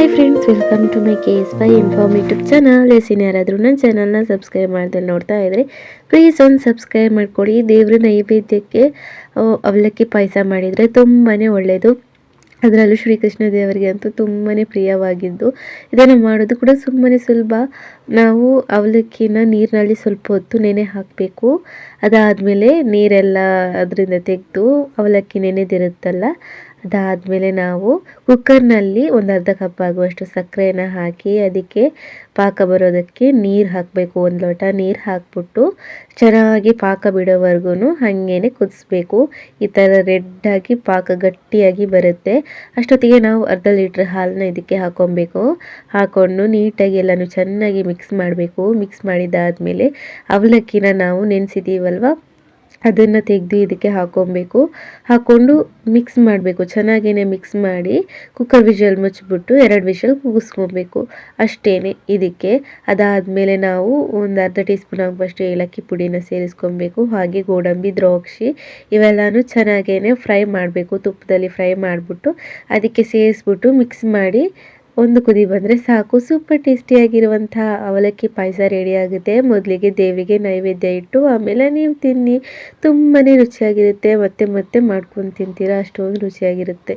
Hi friends welcome to my K S by inform YouTube channel ಎಸಿನ ಯಾರಾದರೂ ನನ್ನ ಚಾನಲ್ನ subscribe ಮಾಡ್ದಲ್ಲಿ ನೋಡ್ತಾ ಇದ್ರೆ ಪ್ಲೀಸ್ ಒಂದು ಸಬ್ಸ್ಕ್ರೈಬ್ ಮಾಡ್ಕೊಳ್ಳಿ ದೇವ್ರ ನೈವೇದ್ಯಕ್ಕೆ ಅವಲಕ್ಕಿ ಪಾಯಸ ಮಾಡಿದರೆ ತುಂಬಾ ಒಳ್ಳೆಯದು ಅದರಲ್ಲೂ ಶ್ರೀಕೃಷ್ಣ ದೇವರಿಗೆ ಅಂತೂ ತುಂಬಾ ಪ್ರಿಯವಾಗಿದ್ದು, ಇದನ್ನು ಮಾಡೋದು ಕೂಡ ಸುಮ್ಮನೆ ಸುಲಭ. ನಾವು ಅವಲಕ್ಕಿನ ನೀರಿನಲ್ಲಿ ಸ್ವಲ್ಪ ಹೊತ್ತು ನೆನೆ ಹಾಕಬೇಕು. ಅದಾದಮೇಲೆ ನೀರೆಲ್ಲ ಅದರಿಂದ ತೆಗೆದು ಅವಲಕ್ಕಿ ನೆನೆದಿರುತ್ತಲ್ಲ ಅದಾದಮೇಲೆ ನಾವು ಕುಕ್ಕರ್ನಲ್ಲಿ ಒಂದು ಅರ್ಧ ಕಪ್ ಆಗುವಷ್ಟು ಸಕ್ಕರೆಯನ್ನು ಹಾಕಿ ಅದಕ್ಕೆ ಪಾಕ ಬರೋದಕ್ಕೆ ನೀರು ಹಾಕಬೇಕು, ಒಂದು ಲೋಟ ನೀರು ಹಾಕ್ಬಿಟ್ಟು ಚೆನ್ನಾಗಿ ಪಾಕ ಬಿಡೋವರೆಗೂ ಹಾಗೇನೆ ಕುದಿಸ್ಬೇಕು. ಈ ಥರ ರೆಡ್ಡಾಗಿ ಪಾಕ ಗಟ್ಟಿಯಾಗಿ ಬರುತ್ತೆ. ಅಷ್ಟೊತ್ತಿಗೆ ನಾವು ಅರ್ಧ ಲೀಟ್ರ್ ಹಾಲನ್ನ ಇದಕ್ಕೆ ಹಾಕೊಬೇಕು. ಹಾಕೊಂಡು ನೀಟಾಗಿ ಎಲ್ಲನೂ ಚೆನ್ನಾಗಿ ಮಿಕ್ಸ್ ಮಾಡಬೇಕು. ಮಿಕ್ಸ್ ಮಾಡಿದ್ದಾದಮೇಲೆ ಅವಲಕ್ಕಿನ ನಾವು ನೆನೆಸಿದ್ದೀವಲ್ವ ಅದನ್ನು ತೆಗೆದು ಇದಕ್ಕೆ ಹಾಕೊಬೇಕು. ಹಾಕ್ಕೊಂಡು ಮಿಕ್ಸ್ ಮಾಡಬೇಕು. ಚೆನ್ನಾಗೇ ಮಿಕ್ಸ್ ಮಾಡಿ ಕುಕ್ಕರ್ ವಿಷಲ್ ಮುಚ್ಚಿಬಿಟ್ಟು ಎರಡು ವಿಷಲ್ ಕೂಗಿಸ್ಕೊಬೇಕು. ಅಷ್ಟೇ ಇದಕ್ಕೆ. ಅದಾದಮೇಲೆ ನಾವು ಒಂದು ಅರ್ಧ ಟೀ ಸ್ಪೂನ್ ಆಗುವಷ್ಟು ಏಲಕ್ಕಿ ಪುಡಿನ ಸೇರಿಸ್ಕೊಬೇಕು. ಹಾಗೆ ಗೋಡಂಬಿ, ದ್ರಾಕ್ಷಿ ಇವೆಲ್ಲನೂ ಚೆನ್ನಾಗೇ ಫ್ರೈ ಮಾಡಬೇಕು. ತುಪ್ಪದಲ್ಲಿ ಫ್ರೈ ಮಾಡಿಬಿಟ್ಟು ಅದಕ್ಕೆ ಸೇರಿಸ್ಬಿಟ್ಟು ಮಿಕ್ಸ್ ಮಾಡಿ ಒಂದು ಕುದಿ ಬಂದರೆ ಸಾಕು. ಸೂಪರ್ ಟೇಸ್ಟಿಯಾಗಿರುವಂಥ ಅವಲಕ್ಕಿ ಪಾಯಸ ರೆಡಿ ಆಗುತ್ತೆ. ಮೊದಲಿಗೆ ದೇವಿಗೆ ನೈವೇದ್ಯ ಇಟ್ಟು ಆಮೇಲೆ ನೀವು ತಿನ್ನಿ. ತುಂಬಾ ರುಚಿಯಾಗಿರುತ್ತೆ. ಮತ್ತೆ ಮತ್ತೆ ಮಾಡ್ಕೊಂಡು ತಿಂತೀರಾ. ಅಷ್ಟೊಂದು ರುಚಿಯಾಗಿರುತ್ತೆ.